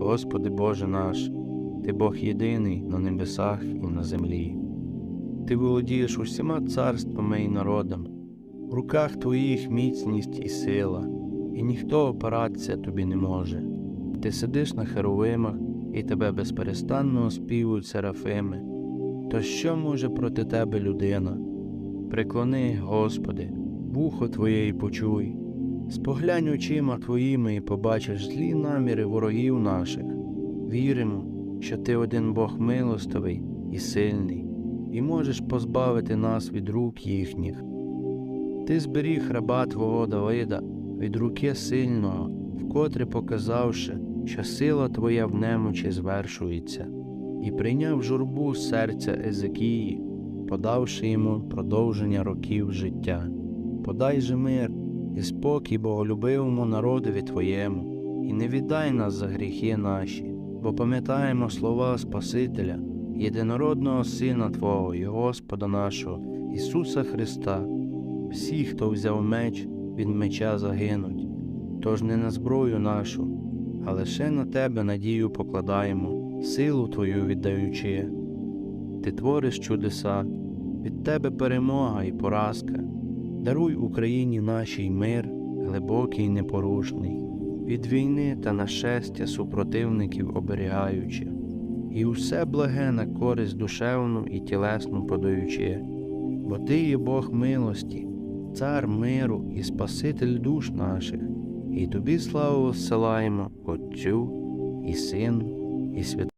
Господи Боже наш, Ти Бог єдиний на небесах і на землі. Ти володієш усіма царствами і народами, в руках Твоїх міцність і сила, і ніхто опиратися тобі не може. Ти сидиш на херовимах, і тебе безперестанно оспівують серафими. То що може проти тебе людина? Преклони, Господи, вухо Твоє і почуй, споглянь очима Твоїми і побачиш злі наміри ворогів наших. Віримо, що Ти один Бог милостивий і сильний, і можеш позбавити нас від рук їхніх. Ти зберіг раба Твого Давида від руки сильного, вкотре показавши, що сила Твоя в немочі звершується, і прийняв журбу серця Езекії, подавши йому продовження років життя. Подай же мир і спокій боголюбивому народові Твоєму, і не віддай нас за гріхи наші, бо пам'ятаємо слова Спасителя, єдинородного Сина Твого і Господа нашого, Ісуса Христа. Всі, хто взяв меч, від меча загинуть, тож не на зброю нашу, а лише на Тебе надію покладаємо, силу Твою віддаючи. Ти твориш чудеса, від Тебе перемога і поразка. Даруй Україні нашій мир, глибокий і непорушний, від війни та нашестя супротивників оберігаючи, і усе благе на користь душевну і тілесну подаючи, бо Ти є Бог милості, цар миру і Спаситель душ наших, і тобі славу зсилаємо Отцю і Сину і Святому.